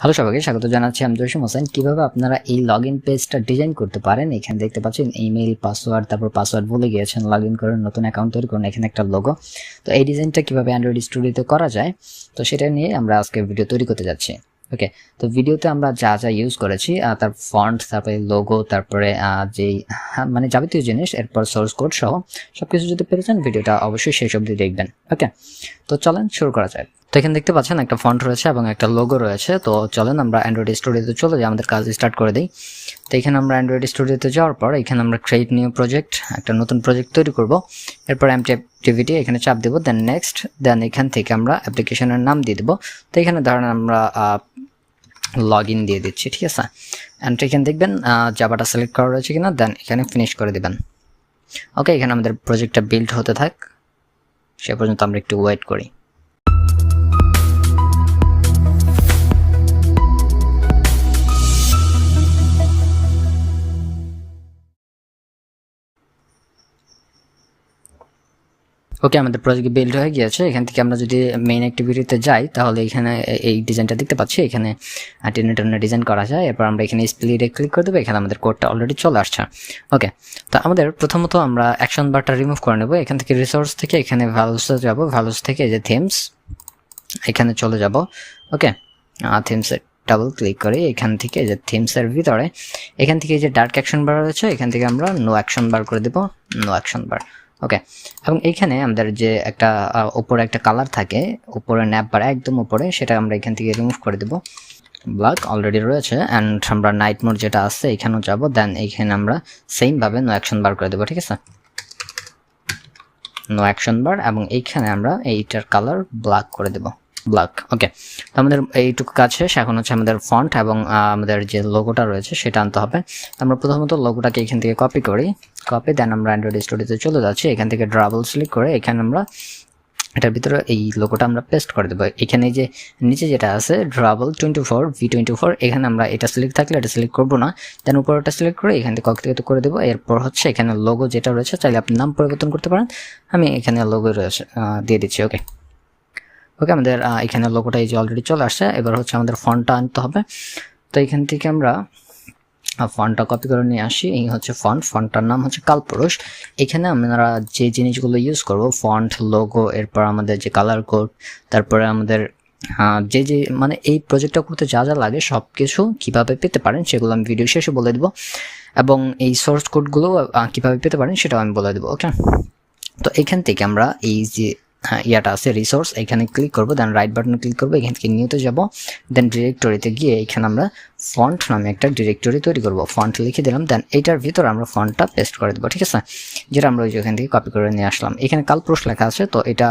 Hello সবাইকে, স্বাগত জানাচ্ছি আমি জসিম হোসেন। কীভাবে আপনারা এই লগ ইন পেজটা ডিজাইন করতে পারেন? এখানে দেখতে পাচ্ছেন ইমেল পাসওয়ার্ড তারপর পাসওয়ার্ড ভুলে গিয়েছেন লগ ইন করেন নতুন অ্যাকাউন্ট তৈরি করুন, এখানে একটা লোগো তো এই ডিজাইনটা কীভাবে অ্যান্ড্রয়েড স্টুডিওতে করা যায়? তো সেটা নিয়ে আমরা আজকে ভিডিও তৈরি করতে যাচ্ছি। ওকে তো ভিডিওতে আমরা যা যা ইউজ করেছি তার ফন্ট তারপরে লোগো তারপরে যেই হ্যাঁ, মানে যাবতীয় জিনিস এরপর সোর্স কোড সহ সব কিছু যদি পেরেছেন ভিডিওটা অবশ্যই শেষ অবধি দেখবেন। ওকে তো চলেন শুরু করা যায় তো এখানে দেখতে পাচ্ছেন একটা ফন্ট রয়েছে এবং একটা লোগো রয়েছে। তো চলেন আমরা অ্যান্ড্রয়েড স্টুডিওতে চলে যাই আমাদের কাজ স্টার্ট করে দিই। তো এখানে আমরা অ্যান্ড্রয়েড স্টুডিওতে যাওয়ার পর এখানে আমরা ক্রিয়েট নিউ প্রজেক্ট একটা নতুন প্রজেক্ট তৈরি করব। এরপর এমটি অ্যাক্টিভিটি এখানে চাপ দেবো দেন নেক্সট দেন এখান থেকে আমরা অ্যাপ্লিকেশনের নাম দিয়ে দেবো। তো এখানে ধরেন আমরা লগ ইন দিয়ে দিচ্ছি, ঠিক আছে? অ্যান্ড এখানে দেখবেন জাবাটা সিলেক্ট করা রয়েছে কিনা দেন এখানে ফিনিশ করে দেবেন। ওকে এখানে আমাদের প্রজেক্টটা বিল্ড হতে থাক। সে পর্যন্ত আমরা একটু ওয়েট করি। ওকে আমাদের প্রজেক্ট বিল্ড হয়ে গিয়েছে। এখান থেকে আমরা যদি মেইন অ্যাক্টিভিটিতে যাই, তাহলে এখানে এই ডিজাইনটা দেখতে পাচ্ছি। এখানে টেনে টেনে ডিজাইন করা যায়। এরপর আমরা এখানে স্প্লিটে ক্লিক করে দেবো। এখানে আমাদের কোডটা অলরেডি চলে আসছে। ওকে তো আমাদের প্রথমত আমরা অ্যাকশন বারটা রিমুভ করে নেব। এখান থেকে রিসোর্স থেকে এখানে ভ্যালুসে যাব। ভ্যালুস থেকে যে থিমস এখানে চলে যাব। ওকে থিমসে ডাবল ক্লিক করে এখান থেকে যে থিমসের ভিতরে, এখান থেকে যে ডার্ক অ্যাকশন বার রয়েছে, এখান থেকে আমরা নো অ্যাকশন বার করে দেব। নো অ্যাকশন বার ওকে এবং এইখানে আমাদের যে একটা উপরে একটা কালার থাকে, উপরে ন্যাপ বার একদম উপরে, সেটা আমরা এখান থেকে রিমুভ করে দেবো। ব্ল্যাক অলরেডি রয়েছে অ্যান্ড আমরা নাইট মোড যেটা আছে, এখানেও যাব দেন এইখানে আমরা সেমভাবে নো অ্যাকশন বার করে দেবো, ঠিক আছে? নো অ্যাকশন বার এবং এইখানে আমরা এইটার কালার ব্ল্যাক করে দেব। ব্ল্যাক ওকে তো আমাদের এইটুকু কাজ শেষ। এখন হচ্ছে আমাদের ফন্ট এবং আমাদের যে লোগোটা রয়েছে সেটা আনতে হবে। আমরা প্রথমত লোগোটাকে এখান থেকে কপি করি। কপি দেন আমরা অ্যান্ড্রয়েড স্টুডিওতে চলে যাচ্ছি। এখান থেকে ড্রাবল সিলেক্ট করে এখানে আমরা এটার ভিতরে এই লোগোটা আমরা পেস্ট করে দেবো। এখানে যে নিচে যেটা আছে drawable twenty four V twenty four এখানে আমরা এটা সিলেক্ট থাকলে এটা সিলেক্ট করব না। দেন উপরটা সিলেক্ট করে এখান থেকে কক্রিত করে দেবো। এরপর হচ্ছে এখানে লোগো যেটা রয়েছে, চাইলে আপনি নাম পরিবর্তন করতে পারেন। আমি এখানে লোগো রয়েছে দিয়ে দিচ্ছি। ওকে ওকে আমাদের এখানে লোগোটা এই যে অলরেডি চলে আসছে। এবার হচ্ছে আমাদের ফন্টটা আনতে হবে। তো এখান থেকে আমরা ফন্টটা কপি করে নিয়ে আসি। এই হচ্ছে ফন্ট ফন্টটার নাম হচ্ছে কালপুরুষ। এখানে আমরা যে জিনিসগুলো ইউজ করব ফন্ট লোগো এরপর আমাদের যে কালার কোড তারপরে আমাদের যে যে মানে এই প্রজেক্টটা করতে যা যা লাগে সব কিছু কীভাবে পেতে পারেন সেগুলো আমি ভিডিও শেষে বলে দেবো। এবং এই সোর্স কোডগুলো কীভাবে পেতে পারেন সেটাও আমি বলে দেবো ওকে তো এখান থেকে আমরা এই যে হ্যাঁ, ইয়াটা আছে রিসোর্স এখানে ক্লিক করব দেন রাইট বাটনে ক্লিক করব এখান থেকে নিউতে যাব দেন ডিরেক্টরিতে গিয়ে এখানে আমরা ফন্ট নামে একটা ডিরেক্টরি তৈরি করব। ফন্ট লিখে দিলাম দেন এইটার ভিতরে আমরা ফন্টটা পেস্ট করে দেবো ঠিক আছে? যেটা আমরা ওই যে এখান থেকে কপি করে নিয়ে আসলাম। এখানে কালপুরুষ লেখা আছে তো এটা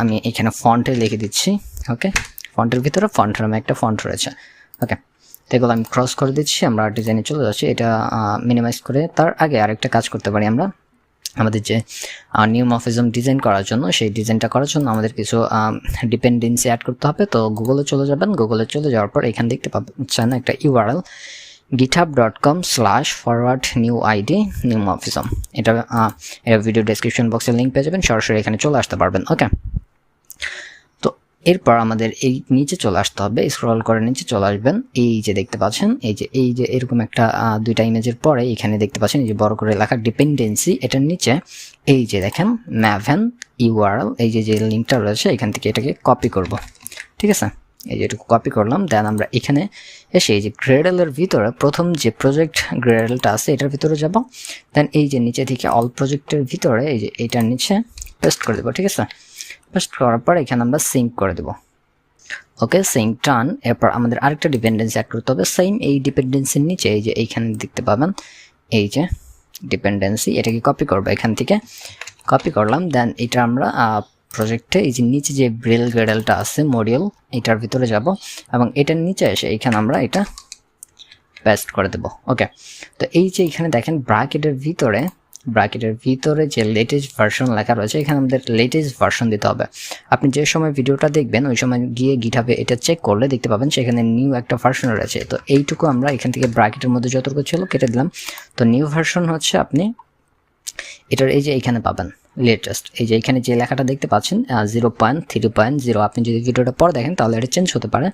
আমি এখানে ফন্টে লিখে দিচ্ছি ওকে ফন্টের ভিতরে ফন্ট নামে একটা ফন্ট রয়েছে ওকে এগুলো আমি ক্রস করে দিচ্ছি আমরা ডিজাইনে চলে যাচ্ছি। এটা মিনিমাইজ করে তার আগে আরেকটা কাজ করতে পারি আমরা। আমাদের যে নিউ মফিজম ডিজাইন করার জন্য, সেই ডিজাইনটা করার জন্য আমাদের কিছু ডিপেন্ডেন্সি অ্যাড করতে হবে। তো গুগলে চলে যাবেন। গুগলে চলে যাওয়ার পর এখান দেখতে পাচ্ছেন একটা URL GitHub dot com slash forward new ID neumorphism এটা এটা ভিডিও ডেসক্রিপশন বক্সে লিঙ্ক পেয়ে যাবেন, সরাসরি এখানে চলে আসতে পারবেন। ওকে এরপর আমাদের এই নিচে চলে আসতে হবে। স্ক্রল করে নিচে চলে আসবেন। এই যে দেখতে পাচ্ছেন, এই যে এই যে এরকম একটা দুইটা ইমেজের পরে এখানে দেখতে পাচ্ছেন, এই যে বড় করে লেখা ডিপেন্ডেন্সি এটার নিচে এই যে দেখেন ম্যাভেন ইউআরএল এই যে যে লিঙ্কটা রয়েছে, এখান থেকে এটাকে কপি করব। ঠিক আছে? এই যে এটুকু কপি করলাম দেন আমরা এখানে এসে এই যে গ্রেডেলের ভিতরে প্রথম যে প্রজেক্ট গ্রেডেলটা আছে, এটার ভিতরে যাব। দেন এই যে নিচে থেকে অল প্রজেক্টের ভিতরে এই যে এইটার নিচে পেস্ট করে দেবো, ঠিক আছে? পেস্ট করার পর এখানে আমরা সিঙ্ক করে দেবো। ওকে সিঙ্ক টান এরপর আমাদের আরেকটা ডিপেন্ডেন্সি অ্যাড করতে হবে। সেম এই ডিপেন্ডেন্সির নিচে, এই যে এইখানে দেখতে পাবেন, এই যে ডিপেন্ডেন্সি এটাকে কপি করব এখান থেকে? কপি করলাম দেন এটা আমরা প্রজেক্টে এই যে নিচে যে ব্রেল গ্রেডেলটা আছে মডিউল এটার ভিতরে যাব এবং এটার নিচে এসে এখানে আমরা এটা পেস্ট করে দেব। ওকে তো এই যে এখানে দেখেন ব্র্যাকেটের ভিতরে ব্র্যাকেটের ভিতরে যে লেটেস্ট ভার্সন লেখা রয়েছে, এখানে আমাদের লেটেস্ট ভার্সন দিতে হবে। আপনি যে সময় ভিডিওটা দেখবেন, ওই সময় গিয়ে গিটাবে এটা চেক করলে দেখতে পাবেন, সেখানে নিউ একটা ভার্সন রয়েছে। তো এইটুকু আমরা এখান থেকে ব্র্যাকেটের মধ্যে যতটুকু ছিল কেটে দিলাম। তো নিউ ভার্সন হচ্ছে আপনি, এটার এই যে এখানে পাবেন। লেটেস্ট এই যে এখানে যে লেখাটা দেখতে পাচ্ছেন zero point three point zero আপনি যদি ভিডিওটা পরে দেখেন তাহলে এটা চেঞ্জ হতে পারে।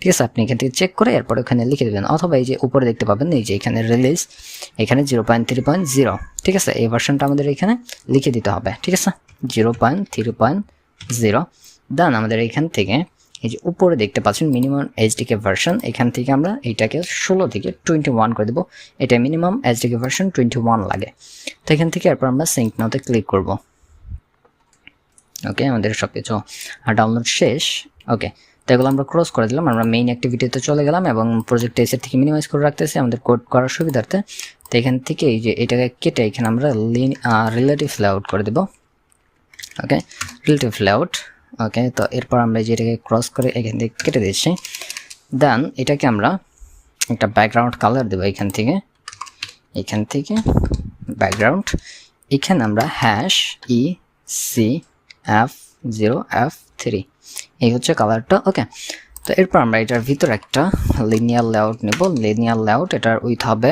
ঠিক আছে, আপনি এখান থেকে চেক করে এরপর ওখানে লিখে দেবেন। অথবা এই যে উপরে দেখতে পাবেন, এই যে এখানে রিলিজ এখানে zero point three point zero ঠিক আছে, এই ভার্সনটা আমাদের এখানে লিখে দিতে হবে। ঠিক আছে zero point three point zero then আমাদের এখান থেকে এই যে উপরে দেখতে পাচ্ছেন মিনিমাম এইচডিকে ভার্সন এখান থেকে আমরা এইটাকে ষোলো থেকে টোয়েন্টি ওয়ান করে দেবো। এটা minimum SDK version twenty one লাগে। তো এখান থেকে এরপর আমরা সিঙ্ক নাওতে ক্লিক করব। ওকে আমাদের সব কিছু ডাউনলোড শেষ। ওকে তো এগুলো আমরা ক্রস করে দিলাম। আমরা মেইন অ্যাক্টিভিটিতে চলে গেলাম এবং প্রজেক্ট এসের থেকে মিনিমাইজ করে রাখতেছি আমাদের কোড করার সুবিধার্থে। তো এখান থেকে এই যে এটাকে কেটে এখানে আমরা রিলেটিভ লেআউট করে দেবো। ওকে রিলেটিভ লেআউট ওকে তো এরপর আমরা যে এটাকে ক্রস করে এখান থেকে কেটে দিচ্ছি। দেন এটাকে আমরা একটা ব্যাকগ্রাউন্ড কালার দেবো এখান থেকে। এখান থেকে ব্যাকগ্রাউন্ড এখানে আমরা hash E C F zero F three এই হচ্ছে কালারটা ওকে তো এরপর আমরা এটার ভিতর একটা লিনিয়ার লেআউট নেব। লিনিয়ার লেআউট এটার উইথ হবে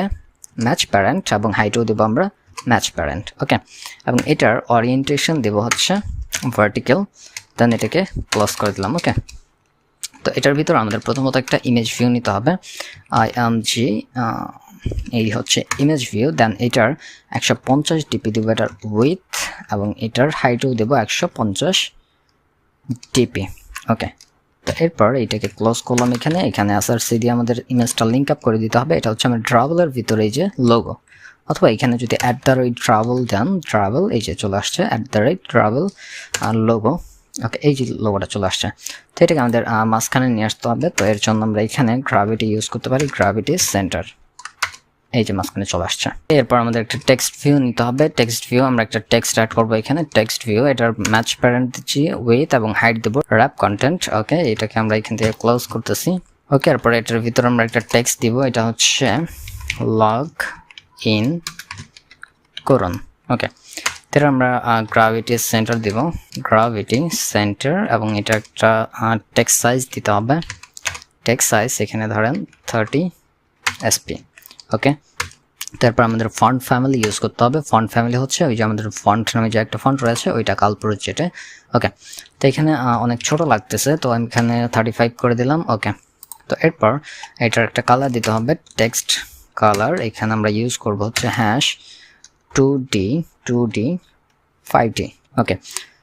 ম্যাচ প্যারেন্ট এবং হাইটও দেবো আমরা ম্যাচ প্যারেন্ট ওকে এবং এটার ওরিয়েন্টেশন দেবো হচ্ছে ভার্টিক্যাল দেন এটাকে ক্লোজ করে দিলাম ওকে তো এটার ভিতর আমাদের প্রথমত একটা ইমেজ ভিউ নিতে হবে। আই এম জি এই হচ্ছে ইমেজ ভিউ দেন এটার একশো পঞ্চাশ ডিপি দেবো এটার উইথ এবং এটার হাইটও দেবো একশো পঞ্চাশ ডিপি ওকে তো এরপর এটাকে ক্লোজ করলাম এখানে এখানে আসার সি দিয়ে আমাদের ইমেজটা লিঙ্ক আপ করে দিতে হবে। এটা হচ্ছে আমার ট্রাভেলের ভিতরে এই যে লোগো অথবা এখানে যদি at the rate travel then travel এই যে চলে আসছে অ্যাট দ্য রেট ট্রাভেল আর লোগো ওকে এই যে লোগোটা চলে আসছে। তো এটাকে আমাদের মাঝখানে নিয়ে আসতে হবে। তো এর জন্য আমরা এখানে গ্রাভিটি ইউজ করতে পারি গ্রাভিটি সেন্টার এই যে মাঝখানে চলে আসছে। এরপর আমাদের একটা টেক্সট ভিউ নিতে হবে। টেক্সট ভিউ আমরা একটা টেক্সট অ্যাড করব এখানে। টেক্সট ভিউ এটার ম্যাচ প্যারেন্ট দিচ্ছি উইথ এবং হাইট দেবো র্যাপ কন্টেন্ট ওকে এটাকে আমরা এখান থেকে ক্লোজ করতেছি। ওকে এরপর এটার ভিতরে আমরা একটা টেক্সট দিব, এটা হচ্ছে লগ ইন করুন ওকে এর আমরা গ্রাভিটি সেন্টার দিব। গ্রাভিটি সেন্টার এবং এটা একটা টেক্সট সাইজ দিতে হবে। টেক্সট সাইজ এখানে ধরেন থার্টি এসপি ওকে তারপর আমাদের ফন্ট ফ্যামিলি ইউজ করতে হবে। ফন্ট ফ্যামিলি হচ্ছে ওই যে আমাদের ফন্ট নামে যে একটা ফন্ট রয়েছে, ওইটা কালপুরের যেটা ওকে তো এখানে অনেক ছোট লাগতেছে, তো আমি এখানে থার্টি ফাইভ করে দিলাম ওকে তো এরপর এটার একটা কালার দিতে হবে টেক্সট কালার এখানে আমরা ইউজ করব হচ্ছে hash two D two D five D okay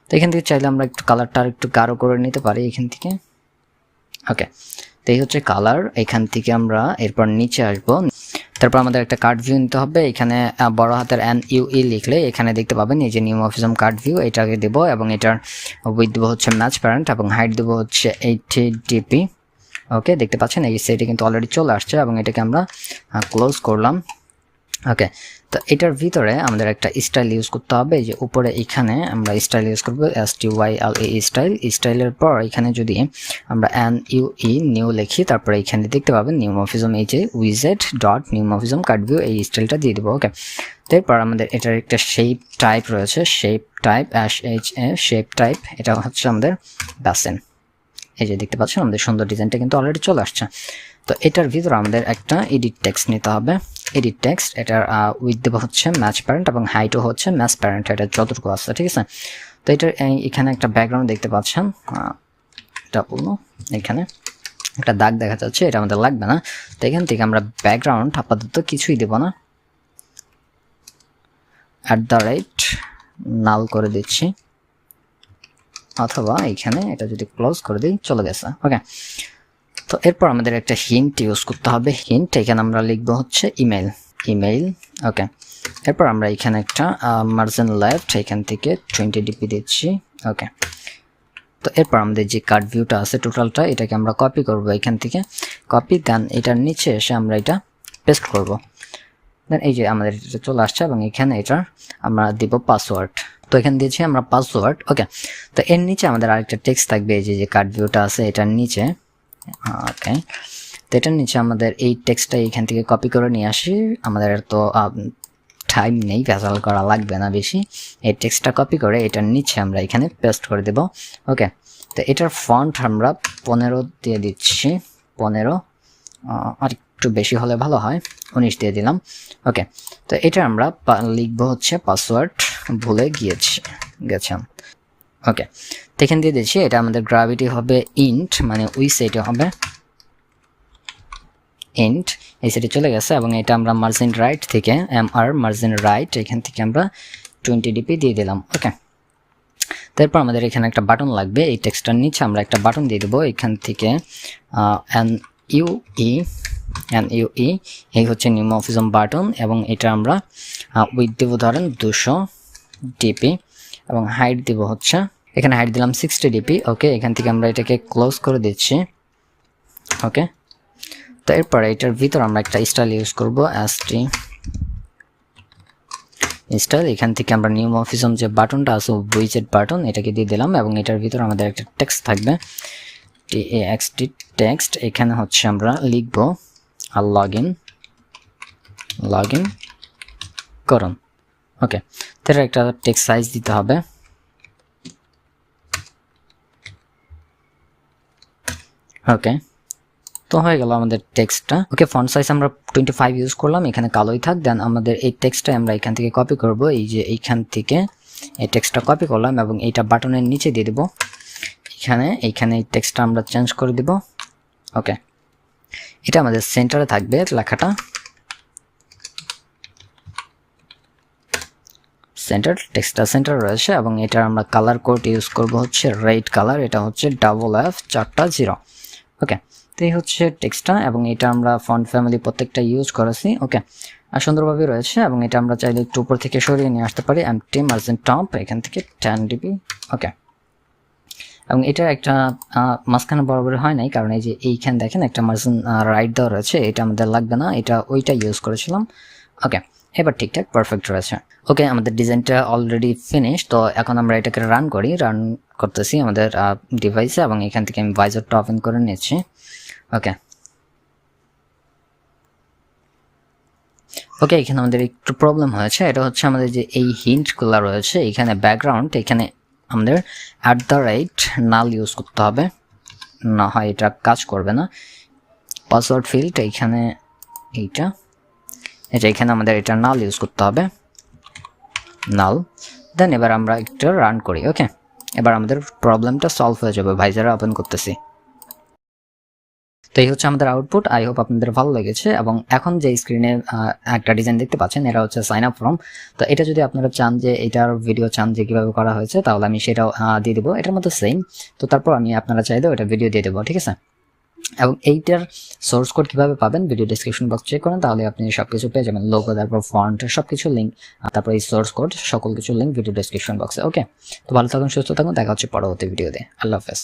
তো এখান থেকে চাইলে আমরা একটু কালারটা আর একটু গাঢ় করে নিতে পারি এখান থেকে ওকে তো এই হচ্ছে কালার এখান থেকে আমরা এরপর নিচে আসব। তারপর আমাদের একটা কার্ড ভিউ নিতে হবে, এখানে বড় হাতের এন ইউ ই লিখলে এখানে দেখতে পাবেন এই যে নিউ অফিসম কার্ড ভিউ এটাকে দেবো এবং এটার উইথ দেবো হচ্ছে ম্যাচ প্যারেন্ট এবং হাইট দেবো হচ্ছে এইটি ডিপি ওকে দেখতে পাচ্ছেন এই সেটি কিন্তু অলরেডি চলে আসছে এবং এটাকে আমরা ক্লোজ করলাম ওকে তো এটার ভিতরে আমাদের একটা স্টাইল ইউজ করতে হবে, যে উপরে এখানে আমরা স্টাইল ইউজ করব S T Y L A style স্টাইলের পর এখানে যদি আমরা এন ইউ ই নিউ লিখি, তারপরে এখানে দেখতে পাবেন নিউ মফিজম এই যে উইজেড dot neumorphism card view এই স্টাইলটা দিয়ে দেবো ওকে তারপর আমাদের এটার একটা শেপ টাইপ রয়েছে shape type ash H A shape type এটা হচ্ছে আমাদের ব্যাসেন এই যে দেখতে পাচ্ছেন, আমাদের সুন্দর ডিজাইনটা কিন্তু অলরেডি চলে আসছে। তো এটার ভিতরে আমাদের একটা এডিট টেক্সট নিতে হবে। এডিট টেক্সট এটার উইথ দেবো হচ্ছে ম্যাচ প্যারেন্ট এবং হাইটও হচ্ছে ম্যাচ প্যারেন্ট এটা যতটুকু আছে, ঠিক আছে? তো এটার এখানে একটা ব্যাকগ্রাউন্ড দেখতে পাচ্ছেন এটা বলব, এখানে একটা দাগ দেখা যাচ্ছে, এটা আমাদের লাগবে না। তো এখান থেকে আমরা ব্যাকগ্রাউন্ড আপাতত কিছুই দেব না। অ্যাট দ্য রাইট নাল করে দিচ্ছি। অথবা এখানে এটা যদি ক্লোজ করে দিই, চলে গেছে ওকে তো এরপর আমাদের একটা হিন্ট ইউজ করতে হবে। হিন্ট এখানে আমরা লিখব হচ্ছে ইমেল ইমেইল ওকে এরপর আমরা এখানে একটা মার্জেন লেফট এখান থেকে টোয়েন্টি ডিপি দিচ্ছি ওকে তো এরপর আমাদের যে কার্ড ভিউটা আছে টোটালটা এটাকে আমরা কপি করব এখান থেকে। কপি দেন এটার নিচে এসে আমরা এটা পেস্ট করব। দেন এই যে আমাদের এটা চলে আসছে এবং এখানে এটার আমরা দিব পাসওয়ার্ড তো এখানে দিয়েছি আমরা পাসওয়ার্ড ওকে তো এর নিচে আমাদের আরেকটা টেক্সট থাকবে, এই যে কার্ড ভিউটা আছে, এটার নিচে ওকে তো এটার নিচে আমাদের এই টেক্সটটা এখান থেকে কপি করে নিয়ে আসি। আমাদের তো টাইম নেই, ভেজাল করা লাগবে না বেশি। এই টেক্সটটা কপি করে এটার নিচে আমরা এখানে পেস্ট করে দেব। ওকে তো এটার ফন্ট আমরা পনেরো দিয়ে দিচ্ছি। পনেরো আর একটু বেশি হলে ভালো হয়। উনিশ দিয়ে দিলাম। ওকে তো এটা আমরা লিখব হচ্ছে পাসওয়ার্ড ভুলে গিয়েছি গেছেন ওকে এখান দিয়ে দিচ্ছি, এটা আমাদের গ্রাভিটি হবে ইন্ট মানে ওই সাইডে হবে ইন্ট এই সাইডে চলে গেছে এবং এটা আমরা মার্জিন রাইট থেকে এম আর মার্জিন রাইট এখান থেকে আমরা টোয়েন্টি ডিপি দিয়ে দিলাম ওকে তারপর আমাদের এখানে একটা বাটন লাগবে, এই টেক্সটার নিচে আমরা একটা বাটন দিয়ে দেবো, এখান থেকে N U E N U E এই হচ্ছে নিউমোফিজম বাটন এবং এটা আমরা উইথ দেবো ধরেন দুশো ডিপি এবং হাইট দেব হচ্ছে এখানে হাইট দিলাম সিক্সটি ডিপি ওকে এখান থেকে আমরা এটাকে ক্লোজ করে দিচ্ছি ওকে তো এরপর এটার ভিতর আমরা একটা স্টাইল ইউজ করব এস টি স্টাইল এখান থেকে আমরা নিউ অফিসম যে বাটনটা আছে উইজেট বাটন এটাকে দিয়ে দিলাম এবং এটার ভিতর আমাদের একটা টেক্সট থাকবে টি এ এক্স টি টেক্সট এখানে হচ্ছে আমরা লিখব, আর লগ ইন লগ ইন করুন ওকে তার একটা টেক্সট সাইজ দিতে হবে। ওকে তো হয়ে গেল আমাদের টেক্সটটা ওকে ফন্ট সাইজ আমরা টোয়েন্টি ফাইভ ইউজ করলাম, এখানে কালোই থাক। দেন আমাদের এই টেক্সটটা আমরা এখান থেকে কপি করব। এই যে এইখান থেকে এই টেক্সটটা কপি করলাম এবং এইটা বাটনের নিচে দিয়ে দেব। এখানে, এইখানে এই টেক্সটটা আমরা চেঞ্জ করে দিব। ওকে এটা আমাদের সেন্টারে থাকবে লেখাটা। সেন্টার টেক্সটটা সেন্টার রয়েছে এবং এটা আমরা কালার কোড ইউজ করব হচ্ছে রেড কালার এটা হচ্ছে ডাবল এফ চারটা জিরো ওকে তো এই হচ্ছে টেক্সটটা এবং এটা আমরা ফন্ট ফ্যামিলি প্রত্যেকটা ইউজ করেছি। ওকে আর সুন্দরভাবে রয়েছে এবং এটা আমরা চাইলে একটু উপর থেকে সরিয়ে নিয়ে আসতে পারি। এম টি মার্জিন টপ এখান থেকে টেন ডিবি ওকে এবং এটা একটা মাঝখানে বরাবর হয় নাই, কারণ এই যে এইখানে দেখেন একটা মার্জিন রাইট দেওয়া রয়েছে, এটা আমাদের লাগবে না, এটা ওইটা ইউজ করেছিলাম। ওকে এবার ঠিকঠাক পারফেক্ট রয়েছে। ওকে আমাদের ডিজাইনটা অলরেডি ফিনিশ তো এখন আমরা এটাকে রান করি রান করতেছি আমাদের ডিভাইসে এবং এখান থেকে আমি ভাইজারটা ওপেন করে নিয়েছি ওকে ওকে এখানে আমাদের একটু প্রবলেম হয়েছে, এটা হচ্ছে আমাদের যে এই হিন্টগুলো রয়েছে, এখানে ব্যাকগ্রাউন্ড এখানে আমাদের at the rate null use করতে হবে। না হয় এটা কাজ করবে না। পাসওয়ার্ড ফিল্ড এইখানে এইটা। এটা এখানে আমাদের এটা নাল ইউজ করতে হবে। নাল দেন এবার আমরা একটু রান করি ওকে এবার আমাদের প্রবলেমটা সলভ হয়ে যাবে ভাইজারা ওপেন করতেছি। তো এই হচ্ছে আমাদের আউটপুট আই হোপ আপনাদের ভালো লেগেছে, এবং এখন যে স্ক্রিনে একটা ডিজাইন দেখতে পাচ্ছেন এটা হচ্ছে সাইন আপ ফর্ম তো এটা যদি আপনারা চান যে এটার ভিডিও চান যে কীভাবে করা হয়েছে, তাহলে আমি সেটাও দিয়ে দেবো, এটার মতো সেম তো তারপর আমি আপনারা চাইলেও এটা ভিডিও দিয়ে দেবো, ঠিক আছে? এবং এইটার সোর্স কোড কীভাবে পাবেন ভিডিও ডিসক্রিপশন বক্স চেক করেন, তাহলে আপনি সব কিছু পেয়ে যাবেন। লোগো তারপর ফন্ট সব কিছু লিঙ্ক তারপর এই সোর্স কোড সকল কিছু লিঙ্ক ভিডিও ডিসক্রিপশন বক্সে ওকে তো ভালো থাকুন, সুস্থ থাকুন, দেখা হচ্ছে পরবর্তী ভিডিওতে আল্লাহ হাফেজ।